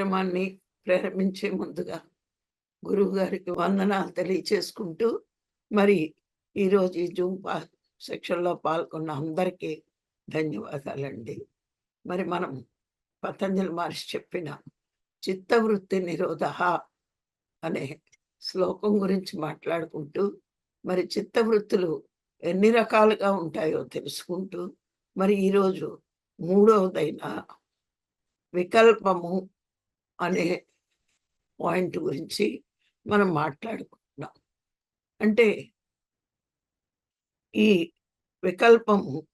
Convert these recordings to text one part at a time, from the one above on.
కార్యక్రమాన్ని ప్రారంభించే ముందుగా గురువు గారికి వందనాలు తెలియచేసుకుంటూ మరి ఈరోజు ఈ జూమ్ పా సెక్షన్లో పాల్గొన్న అందరికీ ధన్యవాదాలండి. మరి మనం పతంజలి మహర్షి చెప్పిన చిత్తవృత్తి నిరోధ అనే శ్లోకం గురించి మాట్లాడుకుంటూ మరి చిత్తవృత్తులు ఎన్ని రకాలుగా ఉంటాయో తెలుసుకుంటూ మరి ఈరోజు మూడవదైన వికల్పము అనే పాయింట్ గురించి మనం మాట్లాడుకుంటున్నాం అంటే ఈ వికల్పము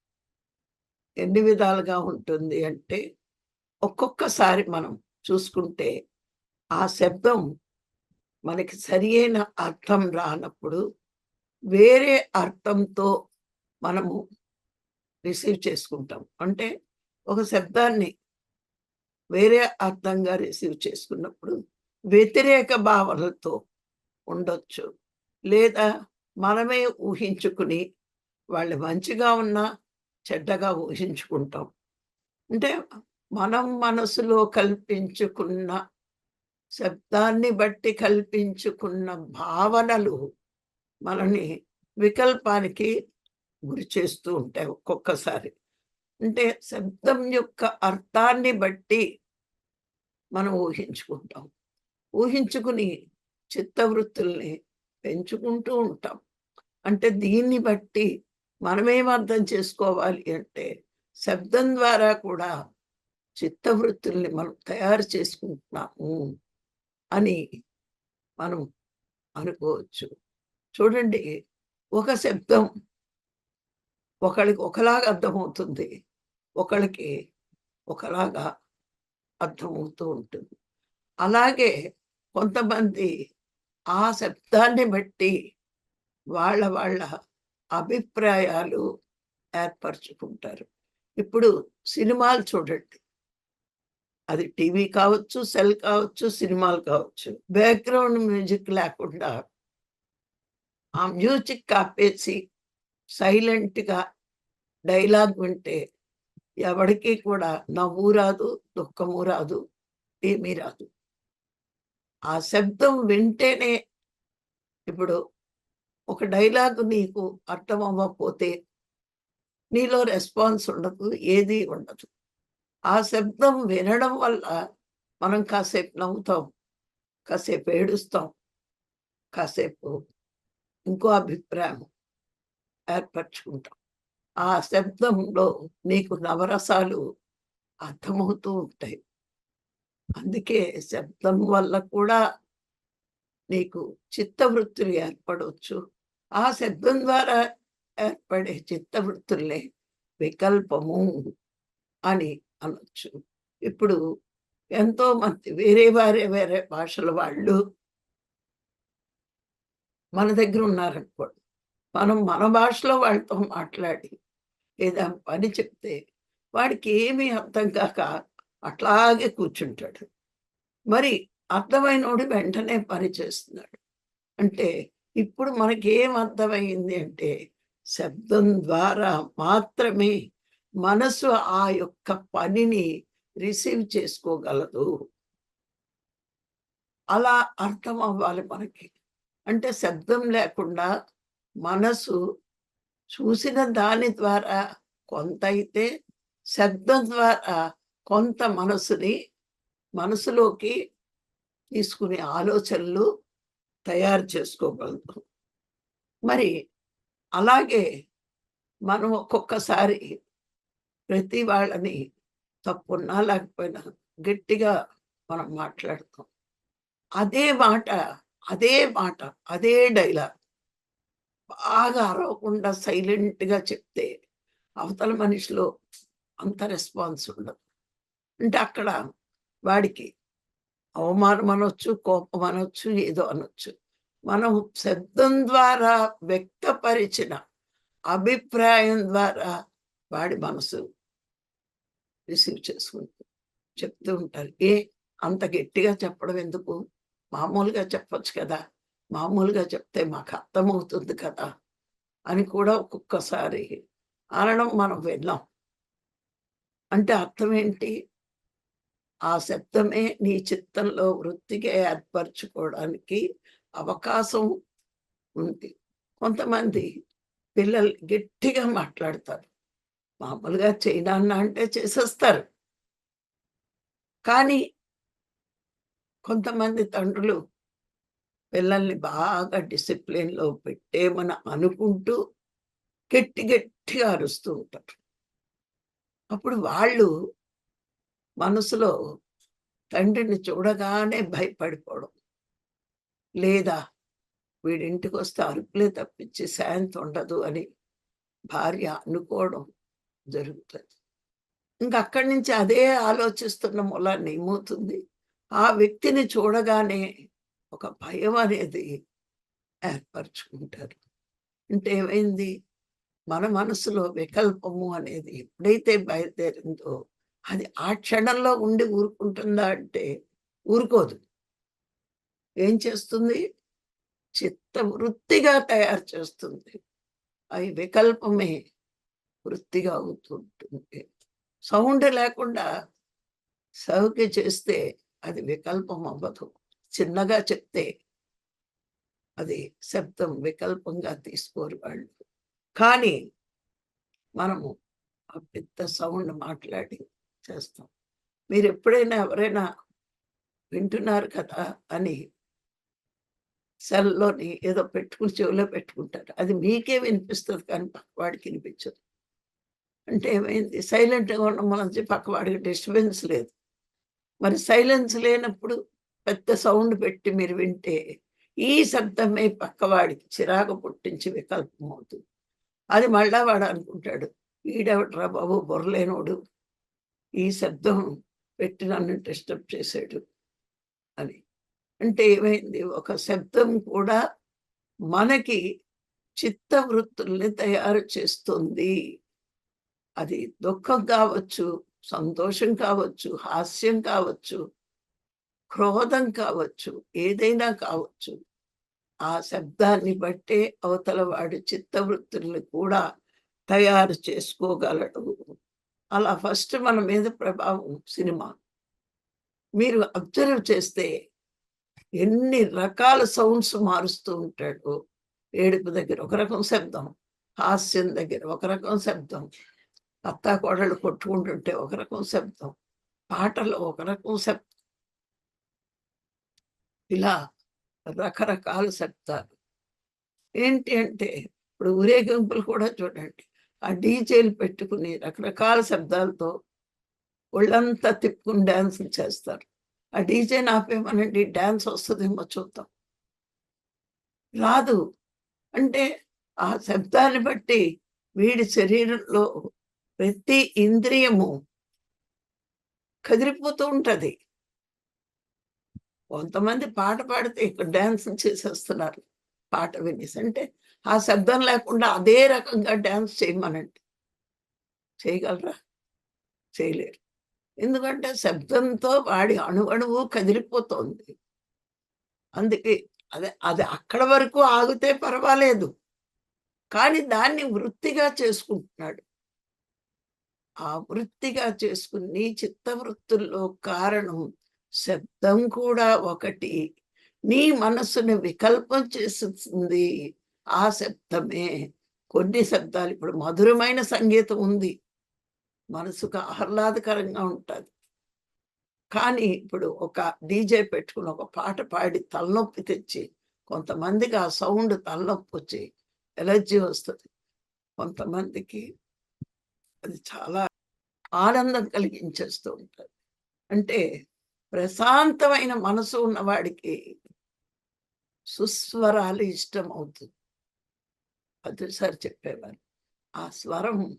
ఎన్ని విధాలుగా ఉంటుంది అంటే ఒక్కొక్కసారి మనం చూసుకుంటే ఆ శబ్దం మనకి సరి అయిన అర్థం రానప్పుడు వేరే అర్థంతో మనము రిసీవ్ చేసుకుంటాం. అంటే ఒక శబ్దాన్ని వేరే అర్థంగా రిసీవ్ చేసుకున్నప్పుడు వ్యతిరేక భావనలతో ఉండొచ్చు. లేదా మనమే ఊహించుకుని వాళ్ళు మంచిగా ఉన్నా చెడ్డగా ఊహించుకుంటాం. అంటే మనం మనసులో కల్పించుకున్న శబ్దాన్ని బట్టి కల్పించుకున్న భావనలు మనని వికల్పానికి గురి చేస్తూ ఉంటాయి ఒక్కొక్కసారి. అంటే శబ్దం యొక్క అర్థాన్ని బట్టి మనం ఊహించుకుంటాం. ఊహించుకుని చిత్తవృత్తుల్ని పెంచుకుంటూ ఉంటాం. అంటే దీన్ని బట్టి మనమేం అర్థం చేసుకోవాలి అంటే శబ్దం ద్వారా కూడా చిత్తవృత్తుల్ని మనం తయారు చేసుకుంటున్నాము అని మనం అనుకోవచ్చు. చూడండి ఒక శబ్దం ఒకళ్ళకి ఒకలాగా అర్థమవుతుంది. ఒకళ్ళకి ఒకలాగా అర్థమవుతూ ఉంటుంది. అలాగే కొంతమంది ఆ శబ్దాన్ని బట్టి వాళ్ళ వాళ్ళ అభిప్రాయాలు ఏర్పరచుకుంటారు. ఇప్పుడు సినిమాలు చూడండి. అది టీవీ కావచ్చు సెల్ కావచ్చు సినిమాలు కావచ్చు. బ్యాక్గ్రౌండ్ మ్యూజిక్ లేకుండా ఆ మ్యూజిక్ కాపేసి సైలెంట్గా డైలాగ్ వింటే ఎవరికి కూడా నవ్వు రాదు దుఃఖము రాదు ఏమీ రాదు. ఆ శబ్దం వింటేనే ఇప్పుడు ఒక డైలాగ్ నీకు అర్థం అవ్వకపోతే నీలో రెస్పాన్స్ ఉండదు ఏది ఉండదు. ఆ శబ్దం వినడం వల్ల మనం కాసేపు నవ్వుతాం కాసేపు ఏడుస్తాం కాసేపు ఇంకో అభిప్రాయం ఏర్పరచుకుంటాం. ఆ శబ్దంలో నీకు నవరసాలు అర్థమవుతూ ఉంటాయి. అందుకే శబ్దం వల్ల కూడా నీకు చిత్తవృత్తులు ఏర్పడవచ్చు ఆ శబ్దం ద్వారా ఏర్పడే చిత్తవృత్తులే వికల్పము అని అనొచ్చు. ఇప్పుడు ఎంతో మంది వేరే వారే వేరే భాషల వాళ్ళు మన దగ్గర ఉన్నారనుకోండి. మనం మన భాషలో వాళ్ళతో మాట్లాడి ఏదైనా పని చెప్తే వాడికి ఏమీ అర్థం కాక అట్లాగే కూర్చుంటాడు. మరి అర్థమైనోడు వెంటనే పని చేస్తున్నాడు. అంటే ఇప్పుడు మనకేం అర్థమైంది అంటే శబ్దం ద్వారా మాత్రమే మనసు ఆ యొక్క పనిని రిసీవ్ చేసుకోగలదు. అలా అర్థం అవ్వాలి మనకి. అంటే శబ్దం లేకుండా మనసు చూసిన దాని ద్వారా కొంత అయితే శబ్దం ద్వారా కొంత మనసుని మనసులోకి తీసుకునే ఆలోచనలు తయారు చేసుకోగలదు మరి అలాగే మనం ఒక్కొక్కసారి ప్రతి వాళ్ళని తప్పున్నా లేకపోయినా గట్టిగా మనం మాట్లాడతాం. అదే మాట అదే మాట అదే డైలాగ్ బాగా అరవకుండా సైలెంట్గా చెప్తే అవతల మనిషిలో అంత రెస్పాన్స్ ఉండదు. అంటే అక్కడ వాడికి అవమానం అనొచ్చు కోపం అనొచ్చు ఏదో అనొచ్చు. మనం శబ్దం ద్వారా వ్యక్తపరిచిన అభిప్రాయం ద్వారా వాడి మనసు రిసీవ్ చేసుకుంటూ చెప్తూ ఉంటారు. ఏ అంత గట్టిగా చెప్పడం ఎందుకు? మామూలుగా చెప్పచ్చు కదా. మామూలుగా చెప్తే మాకు అర్థమవుతుంది కదా అని కూడా ఒక్కొక్కసారి అనడం మనం విన్నాం. అంటే అర్థం ఏంటి ఆ శబ్దమే నీ చిత్తంలో వృత్తిగా ఏర్పరచుకోవడానికి అవకాశం ఉంది. కొంతమంది పిల్లలు గట్టిగా మాట్లాడతారు. మామూలుగా చేయనాన్న అంటే చేసేస్తారు. కానీ కొంతమంది తండ్రులు పిల్లల్ని బాగా డిసిప్లిన్లో పెట్టేమని అనుకుంటూ గట్టి గట్టిగా అరుస్తూ ఉంటారు. అప్పుడు వాళ్ళు మనసులో తండ్రిని చూడగానే భయపడిపోవడం. లేదా వీడింటికి వస్తే అరుపులే తప్పించి శాంతి ఉండదు అని భార్య అనుకోవడం జరుగుతుంది. ఇంకా అక్కడి నుంచి అదే ఆలోచిస్తున్న మూలాన్ని ఏమవుతుంది ఆ వ్యక్తిని చూడగానే ఒక భయం అనేది ఏర్పరచుకుంటారు. అంటే ఏమైంది? మన మనసులో వికల్పము అనేది ఎప్పుడైతే బయలుదేరిందో అది ఆ క్షణంలో ఉండి ఊరుకుంటుందా అంటే ఊరుకోదు. ఏం చేస్తుంది? చిత్త వృత్తిగా తయారు చేస్తుంది. అవి వికల్పమే వృత్తిగా అవుతుంటుంది సౌండ్ లేకుండా సౌకి చేస్తే అది వికల్పం అవ్వదు. చిన్నగా చెప్తే అది శబ్దం వికల్పంగా తీసుకోరు వాళ్ళు. కానీ మనము ఆ పెద్ద సౌండ్ మాట్లాడి చేస్తాం. మీరు ఎప్పుడైనా ఎవరైనా వింటున్నారు కదా అని సెల్లోని ఏదో పెట్టుకుని చెవిలో పెట్టుకుంటారు. అది మీకే వినిపిస్తుంది కానీ పక్కవాడికి వినిపించదు. అంటే ఏమైంది? సైలెంట్గా ఉండడం వల్ల పక్కవాడికి డిస్టర్బెన్స్ లేదు. మరి సైలెన్స్ లేనప్పుడు పెద్ద సౌండ్ పెట్టి మీరు వింటే ఈ శబ్దమే పక్కవాడికి చిరాకు పుట్టించి వికల్పం అవుతుంది. అది మళ్ళా వాడు అనుకుంటాడు ఈడెవడరా బాబు బొరలేనోడు ఈ శబ్దం పెట్టి నన్ను డిస్టర్బ్ చేశాడు అని. అంటే ఏమైంది? ఒక శబ్దం కూడా మనకి చిత్త వృత్తుల్ని తయారు చేస్తుంది. అది దుఃఖం కావచ్చు సంతోషం కావచ్చు హాస్యం కావచ్చు క్రోధం కావచ్చు ఏదైనా కావచ్చు ఆ శబ్దాన్ని బట్టే అవతల వాడి చిత్తవృత్తుల్ని కూడా తయారు చేసుకోగలడు. అలా ఫస్ట్ మన మీద ప్రభావం సినిమా. మీరు అబ్జర్వ్ చేస్తే ఎన్ని రకాల సౌండ్స్ మారుస్తూ ఉంటాడు. ఏడుపు దగ్గర ఒక రకం శబ్దం హాస్యం దగ్గర ఒక రకం శబ్దం అత్తా కోడలు కొట్టుకుంటుంటే ఒక రకం శబ్దం పాటలో ఒక రకం శబ్దం. ఇలా రకరకాల శబ్దాలు ఏంటి అంటే ఇప్పుడు ఊరేగింపులు కూడా చూడండి. ఆ డీజేలు పెట్టుకుని రకరకాల శబ్దాలతో ఒళ్ళంతా తిప్పుకుని డ్యాన్స్ చేస్తారు. ఆ డీజే నాపేమనండి? డ్యాన్స్ వస్తుందేమో చూద్దాం. రాదు. అంటే ఆ శబ్దాన్ని బట్టి వీడి శరీరంలో ప్రతి ఇంద్రియము కదిలిపోతూ ఉంటుంది. కొంతమంది పాట పాడితే ఇక్కడ డ్యాన్స్ చేసేస్తున్నారు. పాట వినేసి అంటే ఆ శబ్దం లేకుండా అదే రకంగా డ్యాన్స్ చేయమనండి. చేయగలరా? చేయలేరు. ఎందుకంటే శబ్దంతో వాడి అణువణువు కదిలిపోతోంది. అందుకే అదే అది అక్కడ వరకు ఆగితే పర్వాలేదు. కానీ దాన్ని వృత్తిగా చేసుకుంటున్నాడు. ఆ వృత్తిగా చేసుకుని చిత్తవృత్తుల్లో చిత్త వృత్తుల్లో కారణం శబ్దం కూడా ఒకటి. నీ మనసుని వికల్పం చేస్తుంది ఆ శబ్దమే. కొన్ని శబ్దాలు ఇప్పుడు మధురమైన సంగీతం ఉంది. మనసుకు ఆహ్లాదకరంగా ఉంటుంది. కానీ ఇప్పుడు ఒక డీజే పెట్టుకుని ఒక పాట పాడి తలనొప్పి తెచ్చి కొంతమందికి ఆ సౌండ్ తలనొప్పి వచ్చి ఎలర్జీ వస్తుంది. కొంతమందికి అది చాలా ఆనందం కలిగించేస్తూ ఉంటుంది. అంటే ప్రశాంతమైన మనసు ఉన్నవాడికి సుస్వరాలు ఇష్టం అవుతుంది అదిసారి చెప్పేవారు. ఆ స్వరం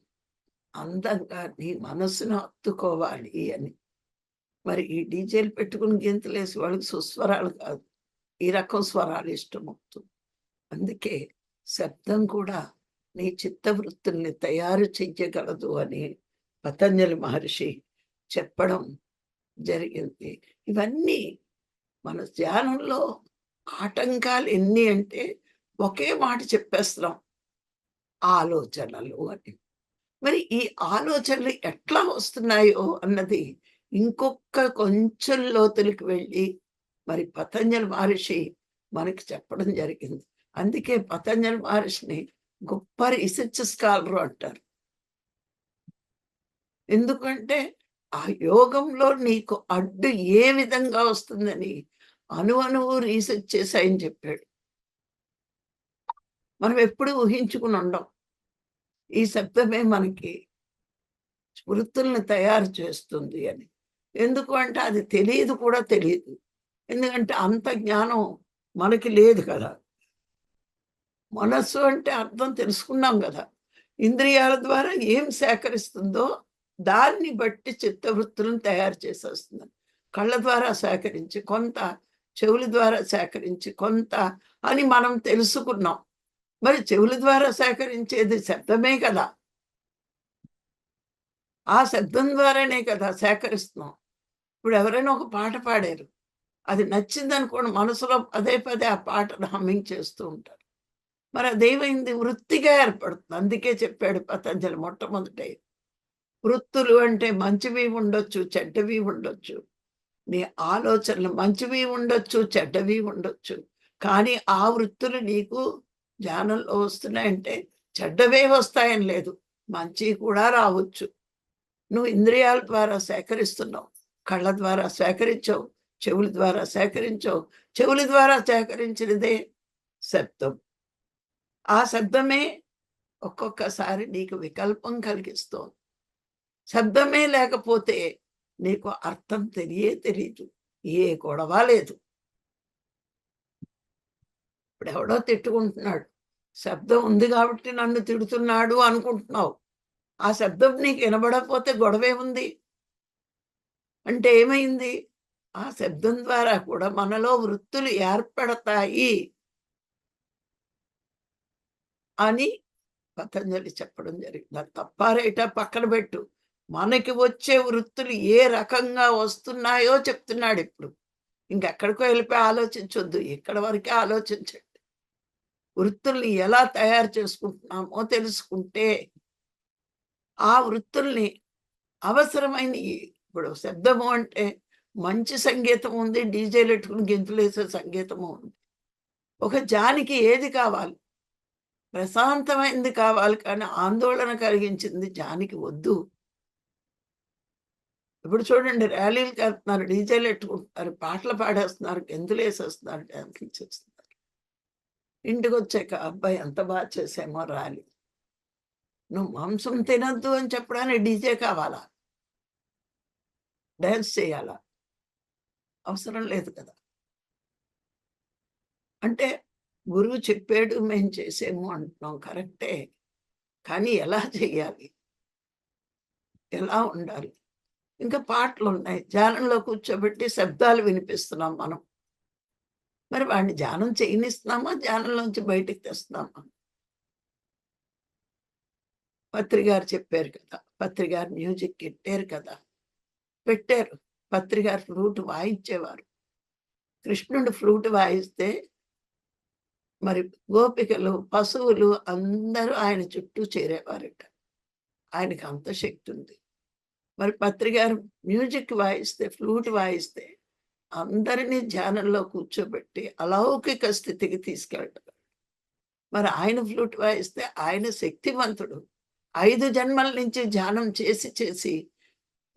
అందంగా నీ మనసును హత్తుకోవాలి అని. మరి ఈ డీజేలు పెట్టుకుని గెంతులేసి వాళ్ళకి సుస్వరాలు కాదు ఈ రకం స్వరాలు ఇష్టం అవుతుంది అందుకే శబ్దం కూడా నీ చిత్తవృత్తుల్ని తయారు చెయ్యగలదు అని పతంజలి మహర్షి చెప్పడం జరిగింది. ఇవన్నీ మన ధ్యానంలో ఆటంకాలు ఎన్ని అంటే ఒకే మాట చెప్పేస్తున్నాం. ఆలోచనలు అని. మరి ఈ ఆలోచనలు ఎట్లా వస్తున్నాయో అన్నది ఇంకొక కొంచెం లోతులకి వెళ్ళి మరి పతంజలి మహర్షి మనకి చెప్పడం జరిగింది. అందుకే పతంజలి మహర్షిని గొప్ప రీసెర్చ్ స్కాలరు అంటారు. ఎందుకంటే ఆ యోగంలో నీకు అడ్డు ఏ విధంగా వస్తుందని అను అనువు రీసెర్చ్ చేసి ఆయన చెప్పాడు. మనం ఎప్పుడు ఊహించుకుని ఉండం. ఈ శబ్దమే మనకి వృత్తుల్ని తయారు చేస్తుంది అని. ఎందుకు అంటే అది తెలియదు కూడా తెలియదు. ఎందుకంటే అంత జ్ఞానం మనకి లేదు కదా. మనస్సు అంటే అర్థం తెలుసుకున్నాం కదా. ఇంద్రియాల ద్వారా ఏం సేకరిస్తుందో దాన్ని బట్టి చిత్తవృత్తులను తయారు చేసేస్తుంది కళ్ళ ద్వారా సేకరించి కొంత చెవుల ద్వారా సేకరించి కొంత అని మనం తెలుసుకున్నాం. మరి చెవుల ద్వారా సేకరించేది శబ్దమే కదా. ఆ శబ్దం ద్వారానే కదా సేకరిస్తున్నాం. ఇప్పుడు ఎవరైనా ఒక పాట పాడారు. అది నచ్చింది అనుకోండి మనసులో పదే పదే ఆ పాటను హమ్మింగ్ చేస్తూ ఉంటారు. మరి అదేమైంది వృత్తిగా ఏర్పడుతుంది. అందుకే చెప్పాడు పతంజలి మొట్టమొదట వృత్తులు అంటే మంచివి ఉండొచ్చు చెడ్డవి ఉండొచ్చు. నీ ఆలోచనలు మంచివి ఉండొచ్చు చెడ్డవి ఉండొచ్చు. కానీ ఆ వృత్తులు నీకు ధ్యానంలో వస్తున్నాయంటే చెడ్డవే వస్తాయని లేదు. మంచి కూడా రావచ్చు. నువ్వు ఇంద్రియాల ద్వారా సేకరిస్తున్నావు. కళ్ళ ద్వారా సేకరించావు. చెవుల ద్వారా సేకరించావు. చెవుల ద్వారా సేకరించినదే శబ్దం. ఆ శబ్దమే ఒక్కొక్కసారి నీకు వికల్పం కలిగిస్తోంది. శబ్దమే లేకపోతే నీకు అర్థం తెలియే తెలియదు ఏ గొడవ లేదు. ఇప్పుడు ఎవడో తిట్టుకుంటున్నాడు. శబ్దం ఉంది కాబట్టి నన్ను తిడుతున్నాడు అనుకుంటున్నావు. ఆ శబ్దం నీకు వినబడకపోతే గొడవే ఉంది. అంటే ఏమైంది? ఆ శబ్దం ద్వారా కూడా మనలో వృత్తులు ఏర్పడతాయి అని పతంజలి చెప్పడం జరిగింది. అది తప్పారేటా పక్కన పెట్టు. మనకి వచ్చే వృత్తులు ఏ రకంగా వస్తున్నాయో చెప్తున్నాడు ఇప్పుడు. ఇంకెక్కడికో వెళ్ళిపోయి ఆలోచించొద్దు ఇక్కడ వరకే ఆలోచించండి. వృత్తుల్ని ఎలా తయారు చేసుకుంటున్నామో తెలుసుకుంటే ఆ వృత్తుల్ని అవసరమైన ఇప్పుడు శబ్దము అంటే మంచి సంగీతం ఉంది డీజేలు పెట్టుకుని గెంతులేసే సంగీతము ఉంది. ఒక జానికి ఏది కావాలి? ప్రశాంతమైనది కావాలి కానీ ఆందోళన కలిగించింది జానికి వద్దు. ఇప్పుడు చూడండి ర్యాలీలు వెళ్తున్నారు డీజేలు ఎట్టుకుంటున్నారు పాటలు పాడేస్తున్నారు గెంతులు వేసేస్తున్నారు డ్యాన్సులు చేస్తున్నారు. ఇంటికి వచ్చాక అబ్బాయి ఎంత బాగా చేసామో ర్యాలీ. నువ్వు మాంసం తినద్దు అని చెప్పడానికి డీజే కావాలా? డ్యాన్స్ చేయాలా? అవసరం లేదు కదా. అంటే గురువు చెప్పాడు మేము చేసేము అంటున్నాం కరెక్టే. కానీ ఎలా చెయ్యాలి ఎలా ఉండాలి? ఇంకా పాటలు ఉన్నాయి ధ్యానంలో కూర్చోబెట్టి శబ్దాలు వినిపిస్తున్నాం మనం. మరి వాడిని ధ్యానం చేయనిస్తున్నామా? ధ్యానంలోంచి బయటికి తెస్తున్నామా? పత్రిగారు చెప్పారు కదా. పత్రిగారు మ్యూజిక్ పెట్టారు కదా. పెట్టారు. పత్రిగారు ఫ్లూట్ వాయించేవారు. కృష్ణుడు ఫ్లూట్ వాయిస్తే మరి గోపికలు పశువులు అందరూ ఆయన చుట్టూ చేరేవారట. ఆయనకి అంత శక్తి ఉంది. మరి పత్రికారు మ్యూజిక్ వాయిస్తే ఫ్లూట్ వాయిస్తే అందరినీ ధ్యానంలో కూర్చోబెట్టి అలౌకిక స్థితికి తీసుకెళ్తాడు మరి ఆయన ఫ్లూట్ వాయిస్తే ఆయన శక్తివంతుడు. ఐదు జన్మల నుంచి ధ్యానం చేసి చేసి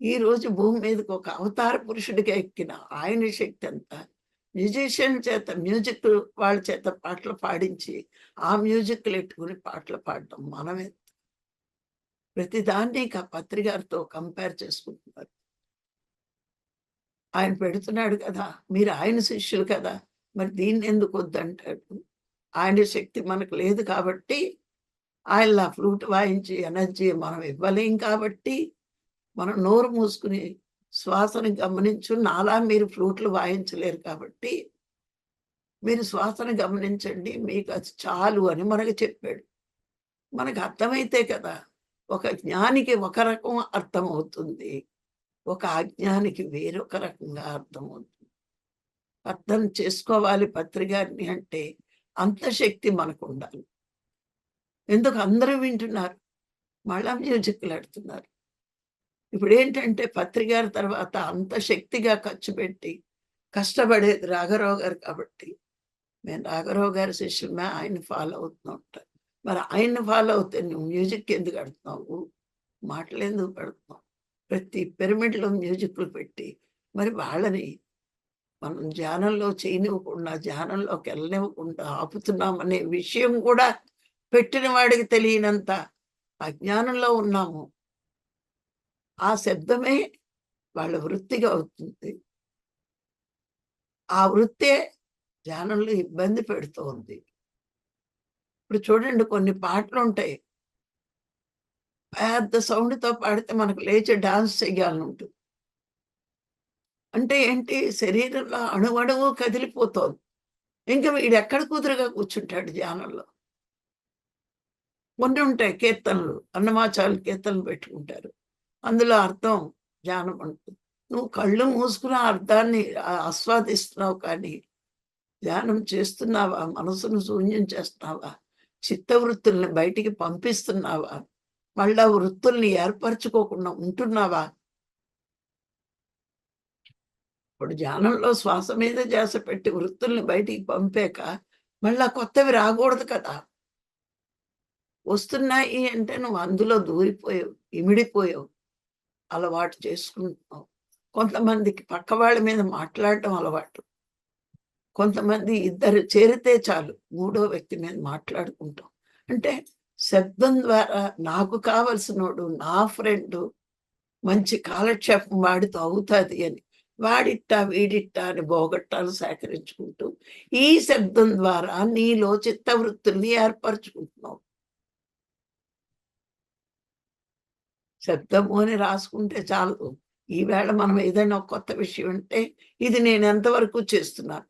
ఈ రోజు భూమి మీదకి ఒక అవతార పురుషుడిగా ఎక్కిన ఆయన శక్తి అంతా మ్యూజిషియన్ చేత మ్యూజిక్ వాళ్ళ చేత పాటలు పాడించి ఆ మ్యూజిక్లు ఎట్టుకుని పాటలు పాడటం మనమే. ప్రతిదాన్ని ఇక పత్రికారితో కంపేర్ చేసుకుంటున్నారు. ఆయన పెడుతున్నాడు కదా మీరు ఆయన శిష్యులు కదా మరి దీన్ని ఎందుకు వద్దంటాడు? ఆయన శక్తి మనకు లేదు కాబట్టి ఆయన ఫ్లూట్ వాయించి ఎనర్జీ మనం ఇవ్వలేం కాబట్టి మనం నోరు మూసుకుని శ్వాసను గమనించు నాలా మీరు ఫ్లూట్లు వాయించలేరు కాబట్టి మీరు శ్వాసను గమనించండి మీకు అది చాలు అని మనకు చెప్పాడు. మనకు అర్థమైతే కదా ఒక జ్ఞానికి ఒక రకం అర్థమవుతుంది. ఒక అజ్ఞానికి వేరొక రకంగా అర్థమవుతుంది. అర్థం చేసుకోవాలి పత్రికారిని అంటే అంత శక్తి మనకు ఉండాలి ఎందుకు అందరూ వింటున్నారు? మళ్ళా మ్యూజిక్లు ఆడుతున్నారు. ఇప్పుడు ఏంటంటే పత్రికారి తర్వాత అంత శక్తిగా ఖర్చు పెట్టి కష్టపడేది రాఘరావు గారు కాబట్టి. మేము రాఘరావు గారి శిష్యులమే ఆయన ఫాలో అవుతూ ఉంటాం మరి ఆయన్ని ఫాలో అవుతే నువ్వు మ్యూజిక్ ఎందుకు పెడుతున్నావు మాటలు ఎందుకు పెడుతున్నావు? ప్రతి పిరమిడ్లో మ్యూజిక్లు పెట్టి మరి వాళ్ళని మనం ధ్యానంలో చేయనివ్వకుండా ధ్యానంలోకి వెళ్ళనివ్వకుండా ఆపుతున్నామనే విషయం కూడా పెట్టిన వాడికి తెలియనంత అజ్ఞానంలో ఉన్నాము. ఆ శబ్దమే వాళ్ళ వృత్తిగా అవుతుంది. ఆ వృత్తే ధ్యానంలో ఇబ్బంది పెడుతోంది. ఇప్పుడు చూడండి కొన్ని పాటలు ఉంటాయి పెద్ద సౌండ్తో పాడితే మనకు లేచి డాన్స్ చేయాలని ఉంటుంది అంటే ఏంటి? శరీరంలో అణువణువు కదిలిపోతుంది. ఇంకా వీడు ఎక్కడ కుదురుగా కూర్చుంటాడు ధ్యానంలో? కొన్ని ఉంటాయి కీర్తనలు అన్నమాచాలు కీర్తనలు పెట్టుకుంటారు. అందులో అర్థం ధ్యానం ఉంటుంది. నువ్వు కళ్ళు మూసుకున్న అర్థాన్ని ఆస్వాదిస్తున్నావు కానీ ధ్యానం చేస్తున్నావా? మనసును శూన్యం చేస్తున్నావా? చిత్తవృత్తుల్ని బయటికి పంపిస్తున్నావా? మళ్ళా వృత్తుల్ని ఏర్పరచుకోకుండా ఉంటున్నావా? ఇప్పుడు ధ్యానంలో శ్వాస మీద చేస పెట్టి వృత్తుల్ని బయటికి పంపాక మళ్ళా కొత్తవి రాకూడదు కదా. వస్తున్నాయి అంటే నువ్వు అందులో దూరిపోయావు ఇమిడిపోయావు అలవాటు చేసుకుంటున్నావు. కొంతమందికి పక్క వాళ్ళ మీద మాట్లాడటం అలవాటు. కొంతమంది ఇద్దరు చేరితే చాలు మూడో వ్యక్తి మీద మాట్లాడుకుంటాం. అంటే శబ్దం ద్వారా నాకు కావలసినోడు నా ఫ్రెండ్ మంచి కాలక్షేపం వాడితో అవుతుంది అని వాడిట్టా వీడిట్టా అని బోగట్టాలు సేకరించుకుంటూ ఈ శబ్దం ద్వారా నీలో చిత్తవృత్తుల్ని ఏర్పరచుకుంటున్నావు శబ్దము అని రాసుకుంటే చాలు. ఈవేళ మనం ఏదైనా కొత్త విషయం అంటే ఇది నేను ఎంతవరకు చేస్తున్నాను?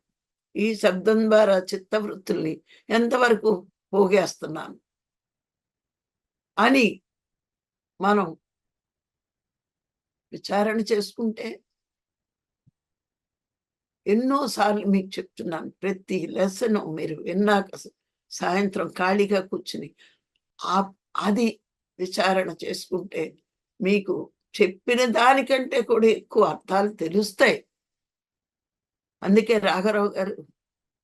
ఈ శబ్దం ద్వారా చిత్తవృత్తుల్ని ఎంతవరకు పోగేస్తున్నాను? అని మనం విచారణ చేసుకుంటే ఎన్నోసార్లు మీకు చెప్తున్నాను ప్రతి లెసన్ మీరు విన్నాక సాయంత్రం ఖాళీగా కూర్చుని ఆ అది విచారణ చేసుకుంటే మీకు చెప్పిన దానికంటే కూడా ఎక్కువ అర్థాలు తెలుస్తాయి. అందుకే రాఘరావు గారు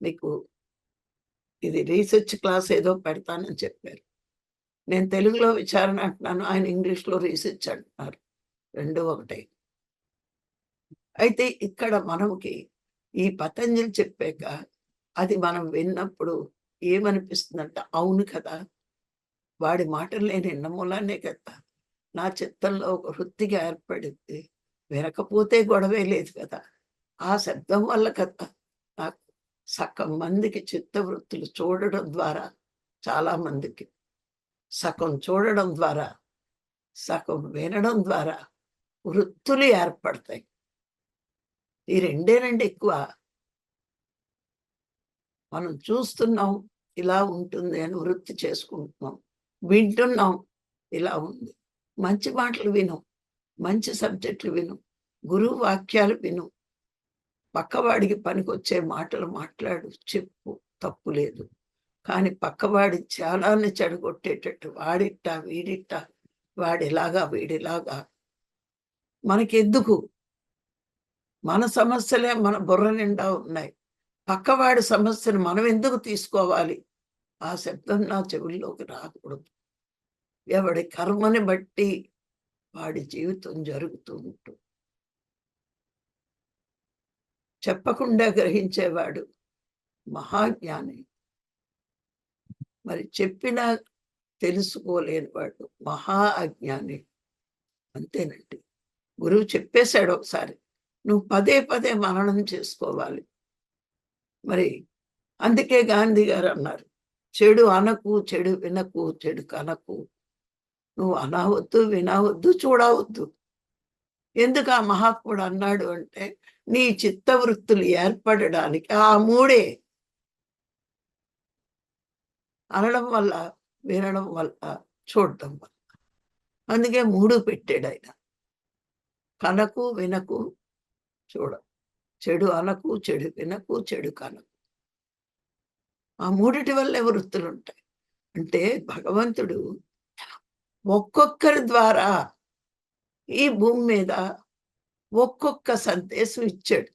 మీకు ఇది రీసెర్చ్ క్లాస్ ఏదో పెడతానని చెప్పారు. నేను తెలుగులో విచారణ అంటున్నాను ఆయన ఇంగ్లీష్లో రీసెర్చ్ అంటున్నారు. రెండు ఒకటే. అయితే ఇక్కడ మనకి ఈ పతంజలి చెప్పాక అది మనం విన్నప్పుడు ఏమనిపిస్తుందంటే అవును కదా వాడి మాటలు నేను విన్న కదా నా చిత్తంలో ఒక వృత్తిగా ఏర్పడింది వినకపోతే గొడవే లేదు కదా. ఆ శబ్దం వల్ల కదా. నాకు సగం మందికి చిత్తవృత్తులు చూడడం ద్వారా చాలా మందికి. సగం చూడడం ద్వారా సగం వినడం ద్వారా వృత్తులు ఏర్పడతాయి. ఈ రెండేనండి ఎక్కువ. మనం చూస్తున్నాం ఇలా ఉంటుంది అని వృత్తి చేసుకుంటున్నాం. వింటున్నాం ఇలా ఉంది. మంచి మాటలు విను మంచి సబ్జెక్టులు విను గురువు వాక్యాలు విను పక్కవాడికి పనికొచ్చే మాటలు మాట్లాడు చెప్పు తప్పు లేదు. కానీ పక్కవాడి చాలాన్ని చెడగొట్టేటట్టు వాడిట్టా వీడిట్టా వాడిలాగా వీడిలాగా. మనకెందుకు? మన సమస్యలే మన బుర్ర నిండా ఉన్నాయి. పక్కవాడి సమస్యను మనం ఎందుకు తీసుకోవాలి? ఆ శబ్దం నా చెవుల్లోకి రాకూడదు. ఎవడి కర్మని బట్టి వాడి జీవితం జరుగుతూ ఉంటుంది. చెప్పకుండా గ్రహించేవాడు మహాజ్ఞాని. మరి చెప్పినా తెలుసుకోలేని వాడు మహా అజ్ఞాని అంతేనండి. గురువు చెప్పేశాడు ఒకసారి నువ్వు పదే పదే మననం చేసుకోవాలి. మరి అందుకే గాంధీ గారు అన్నారు చెడు అనకు చెడు వినకు చెడు కనకు. నువ్వు అనవద్దు వినవద్దు చూడవద్దు ఎందుకు ఆ మహాత్ముడు అన్నాడు అంటే నీ చిత్తవృత్తులు ఏర్పడడానికి ఆ మూడే అనడం వల్ల వినడం వల్ల చూడటం వల్ల. అందుకే మూడు పెట్టాడు ఆయన. కనకు వినకు చూడ. చెడు అనకు చెడు వినకు చెడు కనకు. ఆ మూడిటి వల్లే వృత్తులు ఉంటాయి. అంటే భగవంతుడు ఒక్కొక్కరి ద్వారా ఈ భూమి మీద ఒక్కొక్క సందేశం ఇచ్చాడు.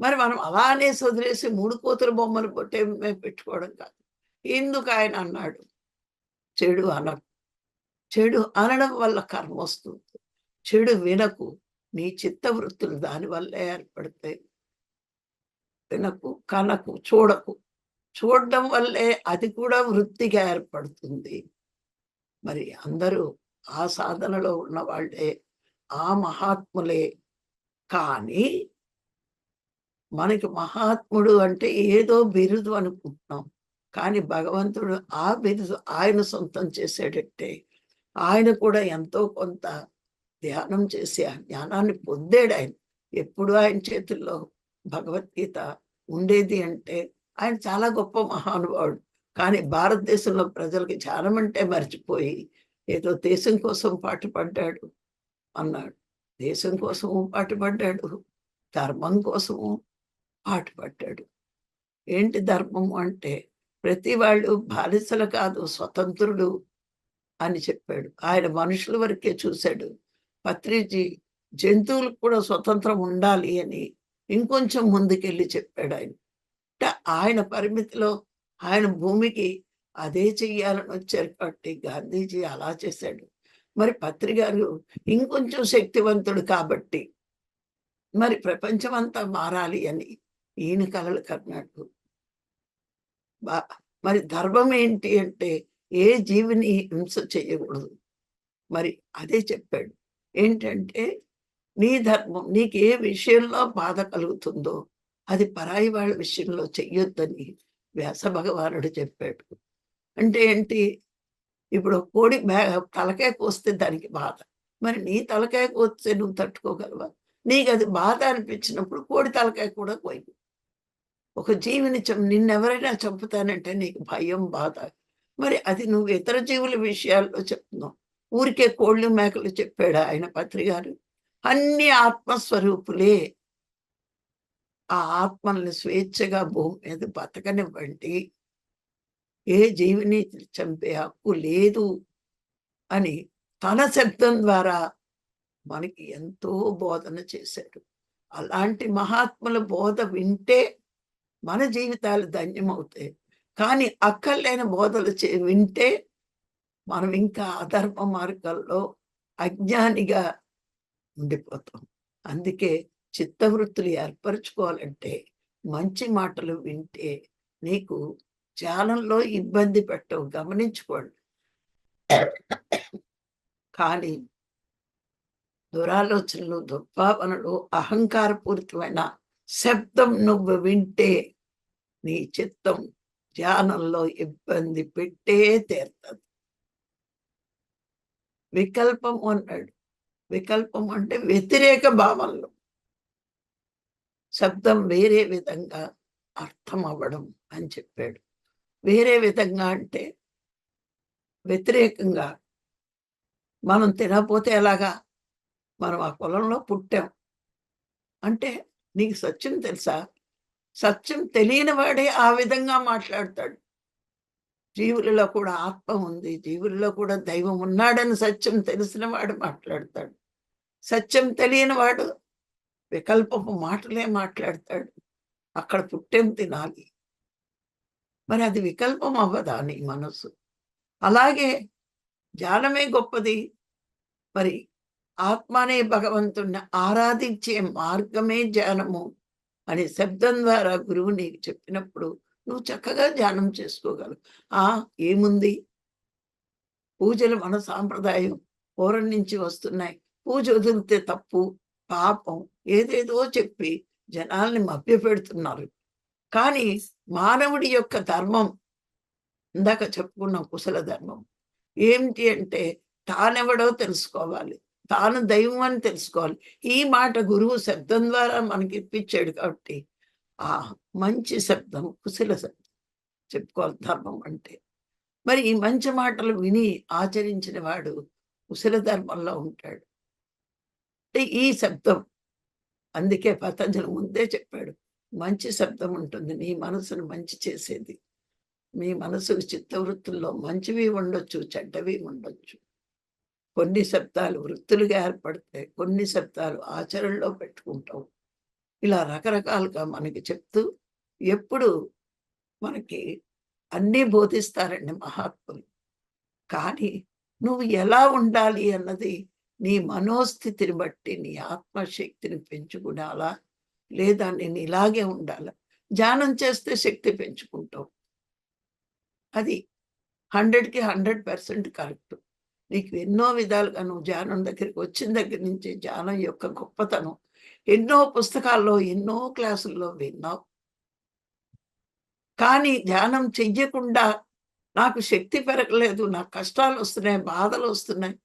మరి మనం అలానే వదిలేసి మూడు కూతురు బొమ్మలు పొట్టే మేము పెట్టుకోవడం కాదు. ఎందుకు ఆయన అన్నాడు? చెడు అనకు చెడు అనడం వల్ల కర్మ వస్తుంది. చెడు వినకు నీ చిత్త వృత్తులు దానివల్లే ఏర్పడతాయి. వినకు కనకు చూడకు చూడడం వల్లే అది కూడా వృత్తిగా ఏర్పడుతుంది. మరి అందరూ ఆ సాధనలో ఉన్న వాళ్ళే ఆ మహాత్ములే. కానీ మనకి మహాత్ముడు అంటే ఏదో బిరుదు అనుకుంటున్నాం. కానీ భగవంతుడు ఆ బిరుదు ఆయన సొంతం చేసేటట్టే. ఆయన కూడా ఎంతో కొంత ధ్యానం చేసి ఆ జ్ఞానాన్ని పొందాడు ఆయన. ఎప్పుడు ఆయన చేతుల్లో భగవద్గీత ఉండేది అంటే ఆయన చాలా గొప్ప మహానుభావుడు. కానీ భారతదేశంలో ప్రజలకి ధ్యానం అంటే మర్చిపోయి ఏదో దేశం కోసం పాటు పడ్డాడు అన్నాడు. దేశం కోసము పాటుపడ్డాడు. ధర్మం కోసము పాటుపడ్డాడు. ఏంటి ధర్మం అంటే ప్రతి వాళ్ళు బాలిసలు కాదు స్వతంత్రుడు అని చెప్పాడు. ఆయన మనుషుల వరకే చూశాడు. పత్రిజీ జంతువులకు కూడా స్వతంత్రం ఉండాలి అని ఇంకొంచెం ముందుకెళ్ళి చెప్పాడు ఆయన. అంటే ఆయన పరిమితిలో ఆయన భూమికి అదే చెయ్యాలని వచ్చారు కాబట్టి గాంధీజీ అలా చేశాడు. మరి పత్రికారు ఇంకొంచెం శక్తివంతుడు కాబట్టి మరి ప్రపంచం అంతా మారాలి అని ఈయన కలలు కన్నాడు బా- మరి ధర్మం ఏంటి అంటే ఏ జీవిని హింస చేయకూడదు. మరి అదే చెప్పాడు. ఏంటంటే నీ ధర్మం నీకు ఏ విషయంలో బాధ కలుగుతుందో అది పరాయి వాళ్ళ విషయంలో చెయ్యొద్దని వ్యాస భగవానుడు చెప్పాడు. అంటే ఏంటి? ఇప్పుడు కోడి మే తలకాయ కోస్తే దానికి బాధ. మరి నీ తలకాయ కోస్తే నువ్వు తట్టుకోగలవా? నీకు అది బాధ అనిపించినప్పుడు కోడి తలకాయ కూడా కోయి ఒక జీవిని చం నిన్నెవరైనా చంపుతానంటే నీకు భయం బాధ. మరి అది నువ్వు ఇతర జీవుల విషయాల్లో చెప్తున్నావు. ఊరికే కోళ్ళు మేకలు చెప్పాడు ఆయన పత్రికారు అన్ని ఆత్మస్వరూపులే. ఆ ఆత్మల్ని స్వేచ్ఛగా భూమి మీద బతకనివ్వండి. ఏ జీవిని చంపే హక్కు లేదు అని తన శబ్దం ద్వారా మనకి ఎంతో బోధన చేశాడు. అలాంటి మహాత్ముల బోధ వింటే మన జీవితాలు ధన్యమవుతాయి. కానీ అక్కర్లేని బోధలు చే వింటే మనం ఇంకా అధర్మ మార్గాల్లో అజ్ఞానిగా ఉండిపోతాం. అందుకే చిత్తవృత్తులు ఏర్పరచుకోవాలంటే మంచి మాటలు వింటే నీకు ధ్యానంలో ఇబ్బంది పెట్టవు గమనించుకోండి. కానీ దురాలోచనలు దుర్భావనలు అహంకారపూరితమైన శబ్దం నువ్వు వింటే నీ చిత్తం ధ్యానంలో ఇబ్బంది పెట్టే తీరుతుంది. వికల్పం అన్నాడు. వికల్పం అంటే వ్యతిరేక భావనలు. శబ్దం వేరే విధంగా అర్థం అవ్వడం అని చెప్పాడు. వేరే విధంగా అంటే వ్యతిరేకంగా మనం తినకపోతే ఎలాగా? మనం ఆ పొలంలో పుట్టాం. అంటే నీకు సత్యం తెలుసా? సత్యం తెలియని వాడే ఆ విధంగా మాట్లాడతాడు. జీవులలో కూడా ఆత్మ ఉంది. జీవులలో కూడా దైవం ఉన్నాడని సత్యం తెలిసిన వాడు మాట్లాడతాడు. సత్యం తెలియని వాడు వికల్పపు మాటలే మాట్లాడతాడు. అక్కడ పుట్టేం తినాలి. మరి అది వికల్పం అవ్వదా నీ మనసు అలాగే జ్ఞానమే గొప్పది. మరి ఆత్మనే భగవంతుణ్ణి ఆరాధించే మార్గమే ధ్యానము అని శబ్దం ద్వారా గురువు నీకు చెప్పినప్పుడు నువ్వు చక్కగా ధ్యానం చేసుకోగలవు. ఆ ఏముంది? పూజలు మన సాంప్రదాయం పూర్వం నుంచి వస్తున్నాయి. పూజ వదిలితే తప్పు పాపం ఏదేదో చెప్పి జనాల్ని మభ్యపెడుతున్నారు. కానీ మానవుడి యొక్క ధర్మం. ఇందాక చెప్పుకున్నాం కుశల ధర్మం. ఏమిటి అంటే తానెవడో తెలుసుకోవాలి. తాను దైవం అని తెలుసుకోవాలి. ఈ మాట గురువు శబ్దం ద్వారా మనకి ఇప్పించాడు కాబట్టి ఆ మంచి శబ్దం కుశల శబ్దం చెప్పుకోవాలి ధర్మం అంటే. మరి ఈ మంచి మాటలు విని ఆచరించిన వాడు కుశల ధర్మంలో ఉంటాడు. ఈ శబ్దం అందుకే పతంజలి ముందే చెప్పాడు. మంచి శబ్దం ఉంటుంది. నీ మనసును మంచి చేసేది. మీ మనసు చిత్తవృత్తుల్లో మంచివి ఉండొచ్చు చెడ్డవి ఉండొచ్చు. కొన్ని శబ్దాలు వృత్తులుగా ఏర్పడతాయి. కొన్ని శబ్దాలు ఆచరణలో పెట్టుకుంటాం ఇలా రకరకాలుగా మనకి చెప్తూ ఎప్పుడు మనకి అన్నీ బోధిస్తారండి మహాత్ములు. కానీ నువ్వు ఎలా ఉండాలి అన్నది నీ మనోస్థితిని బట్టి నీ ఆత్మశక్తిని పెంచుకునాలా లేదా నేను ఇలాగే ఉండాలి? ధ్యానం చేస్తే శక్తి పెంచుకుంటాం. అది హండ్రెడ్కి హండ్రెడ్ పర్సెంట్ కరెక్ట్. నీకు ఎన్నో విధాలుగా నువ్వు ధ్యానం దగ్గరికి వచ్చిన దగ్గర నుంచి ధ్యానం యొక్క గొప్పతనం ఎన్నో పుస్తకాల్లో ఎన్నో క్లాసుల్లో విన్నావు. కానీ ధ్యానం చెయ్యకుండా నాకు శక్తి పెరగలేదు నాకు కష్టాలు వస్తున్నాయి బాధలు వస్తున్నాయి.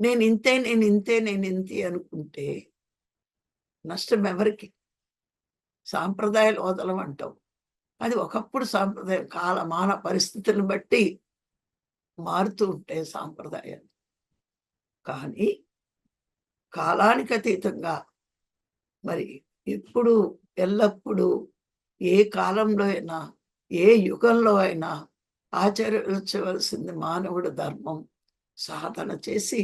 నేను ఇంతే నేను ఇంతే నేను ఇంతే అనుకుంటే నష్టం ఎవరికి సాంప్రదాయాలు వదలం అంటావు. అది ఒకప్పుడు సాంప్రదాయం కాలమాన పరిస్థితులను బట్టి మారుతూ ఉంటాయి సాంప్రదాయాలు. కానీ కాలానికి అతీతంగా మరి ఎప్పుడు ఎల్లప్పుడూ ఏ కాలంలో అయినా ఏ యుగంలో అయినా ఆచరించవలసింది మానవుడు ధర్మం సాధన చేసి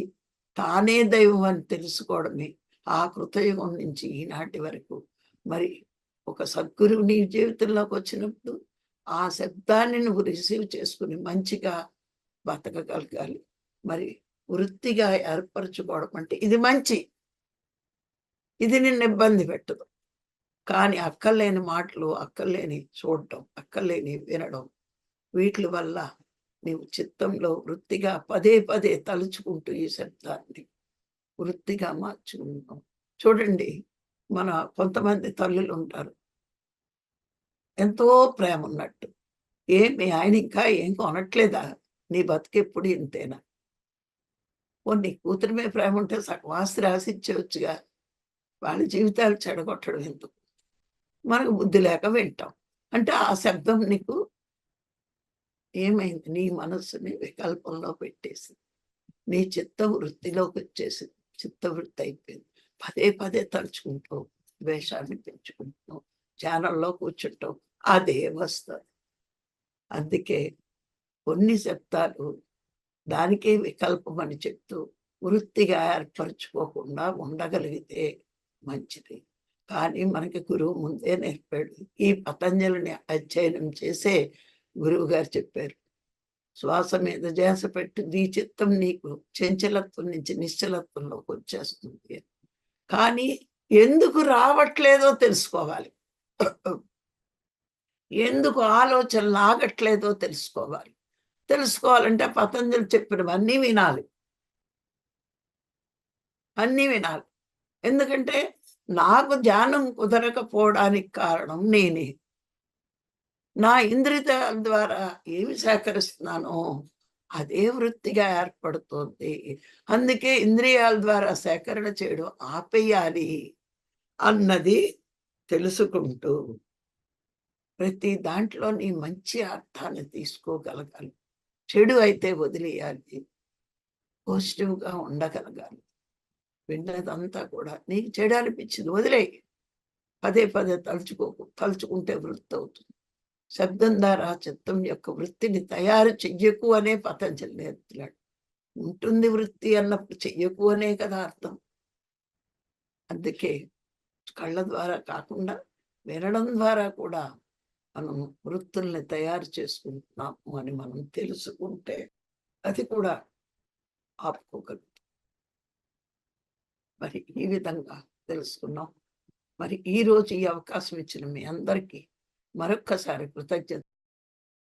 తానే దైవం అని తెలుసుకోవడమే ఆ కృతయుగం నుంచి ఈనాటి వరకు. మరి ఒక సద్గురువు నీ జీవితంలోకి వచ్చినప్పుడు ఆ శబ్దాన్ని నువ్వు రిసీవ్ చేసుకుని మంచిగా బతకగలగాలి. మరి వృత్తిగా ఏర్పరచుకోవడం అంటే ఇది మంచి. ఇది నిన్ను ఇబ్బంది పెట్టదు. కానీ అక్కర్లేని మాటలు అక్కర్లేని చూడటం అక్కర్లేని వినడం వీటి వల్ల నీవు చిత్తంలో వృత్తిగా పదే పదే తలుచుకుంటూ ఈ శబ్దాన్ని వృత్తిగా మార్చుకుంటాం చూడండి మన కొంతమంది తల్లులు ఉంటారు ఎంతో ప్రేమ ఉన్నట్టు ఏం మీ ఆయన ఇంకా ఏం కొనట్లేదా? నీ బతికెప్పుడు ఇంతేనా? ఓ నీ కూతురి మీద ప్రేమ ఉంటే సగం రాసిచ్చేవచ్చుగా వాళ్ళ జీవితాలు చెడగొట్టడం ఎందుకు? మనకు బుద్ధి లేక వింటాం. అంటే ఆ శబ్దం నీకు ఏమైంది? నీ మనస్సుని వికల్పంలో పెట్టేసింది. నీ చిత్త వృత్తిలోకి వచ్చేసింది చిత్తవృత్తి అయిపోయింది పదే పదే తలుచుకుంటూ ద్వేషాన్ని పెంచుకుంటాం ఛానల్లో కూర్చుంటాం అదే వస్తుంది. అందుకే కొన్ని శబ్దాలు దానికే వికల్పం అని చెప్తూ వృత్తిగా ఏర్పరచుకోకుండా ఉండగలిగితే మంచిది. కానీ మనకి గురువు ముందే నేర్పాడు. ఈ పతంజలిని అధ్యయనం చేసే గురువు గారు చెప్పారు. శ్వాస మీద ధ్యాస పెట్టి నీ చిత్తం నీకు చంచలత్వం నుంచి నిశ్చలత్వంలోకి వచ్చేస్తుంది కానీ ఎందుకు రావట్లేదో తెలుసుకోవాలి. ఎందుకు ఆలోచన లాగట్లేదో తెలుసుకోవాలి. తెలుసుకోవాలంటే పతంజలి చెప్పినవన్నీ వినాలి. అన్నీ వినాలి. ఎందుకంటే నాకు ధ్యానం కుదరకపోవడానికి కారణం నేనే. నా ఇంద్రియాల ద్వారా ఏమి సేకరిస్తున్నానో అదే వృత్తిగా ఏర్పడుతోంది. అందుకే ఇంద్రియాల ద్వారా సేకరణ చేయడం ఆపేయాలి అన్నది తెలుసుకుంటూ ప్రతి దాంట్లో నీ మంచి అర్థాన్ని తీసుకోగలగాలి. చెడు అయితే వదిలేయాలి. పాజిటివ్గా ఉండగలగాలి. విన్నదంతా కూడా నీకు చెడు అనిపించింది వదిలేయి. పదే పదే తలుచుకోకు తలుచుకుంటే వృత్తి అవుతుంది శబ్దం ద్వారా చిత్తం యొక్క వృత్తిని తయారు చెయ్యకు అనే పతంజలి నేర్పుతున్నాడు ఉంటుంది వృత్తి అన్నప్పుడు చెయ్యకు అనే కదా అర్థం. అందుకే కళ్ళ ద్వారా కాకుండా వినడం ద్వారా కూడా మనం వృత్తుల్ని తయారు చేసుకుంటున్నాము అని మనం తెలుసుకుంటే అది కూడా ఆపుకోగలుగుతాం. మరి ఈ విధంగా తెలుసుకున్నాం. మరి ఈ రోజు ఈ అవకాశం ఇచ్చిన మీ అందరికీ మరొక్కసారి కృతజ్ఞత